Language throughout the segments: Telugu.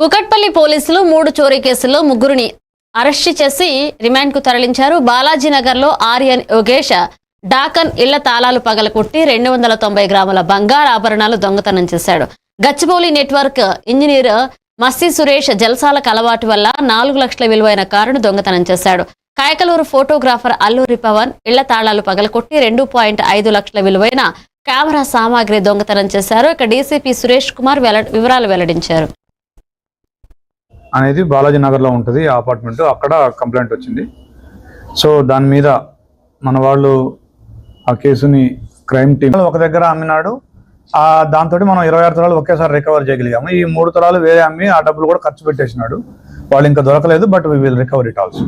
కుకట్పల్లి పోలీసులు మూడు చోరీ కేసుల్లో ముగ్గురిని అరెస్టు చేసి రిమాండ్కు తరలించారు. బాలాజీనగర్లో ఆర్యన్ యోగేష్ డాకన్ ఇళ్ళ తాళాలు పగలకొట్టి రెండు వందల తొంభై గ్రాముల బంగారు ఆభరణాలు దొంగతనం చేశాడు. గచ్చిబౌలి నెట్వర్క్ ఇంజనీర్ మస్సి సురేష్ జలసాలకు అలవాటు వల్ల నాలుగు లక్షల విలువైన కారును దొంగతనం చేశాడు. కాయకలూరు ఫోటోగ్రాఫర్ అల్లూరి పవన్ ఇళ్ళ తాళాలు పగలకొట్టి రెండు పాయింట్ ఐదు లక్షల విలువైన కెమెరా సామాగ్రి దొంగతనం చేశారు. ఇక డీసీపీ సురేష్ కుమార్ వెల వివరాలు వెల్లడించారు. అనేది బాలాజీ నగర్లో ఉంటుంది ఆ అపార్ట్మెంట్. అక్కడ కంప్లైంట్ వచ్చింది. సో దాని మీద మన వాళ్ళు ఆ కేసుని క్రైమ్ టీమ్ ఒక దగ్గర అమ్మినాడు. ఆ దాంతో మనం ఇరవై ఆరు తరాలు ఒకేసారి రికవర్ చేయగలిగాము. ఈ మూడు తరాలు వేరే అమ్మి ఆ డబ్బులు కూడా ఖర్చు పెట్టేసినాడు. వాళ్ళు ఇంకా దొరకలేదు but we will recover it also.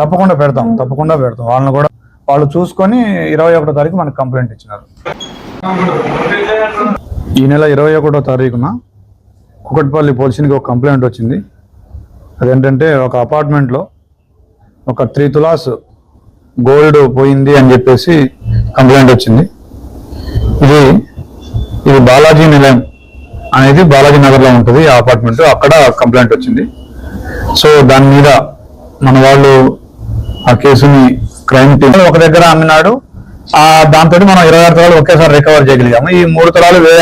తప్పకుండా పెడతాం తప్పకుండా పెడతాం. వాళ్ళని కూడా వాళ్ళు చూసుకొని ఇరవై ఒకటో తారీఖు మనకు కంప్లైంట్ ఇచ్చినారు. ఈ నెల ఇరవై ఒకటో తారీఖున కుకట్పల్లి పోలీసునికి ఒక కంప్లైంట్ వచ్చింది. అదేంటంటే ఒక అపార్ట్మెంట్లో ఒక త్రీ తులాస్ గోల్డ్ పోయింది అని చెప్పేసి కంప్లైంట్ వచ్చింది. ఇది ఇది బాలాజీ నిలయం అనేది బాలాజీ నగర్లో ఉంటుంది. ఆ అపార్ట్మెంట్ అక్కడ కంప్లైంట్ వచ్చింది. సో దాని మీద మన వాళ్ళు ఆ కేసుని క్రైమ్ టీమ్ ఒక దగ్గర అమ్మినాడు. ఆ దాంతో మనం ఇరవై ఆరు తరాలు ఒకేసారి రికవర్ చేయగలిగాము. ఈ మూడు తరాలు వేరే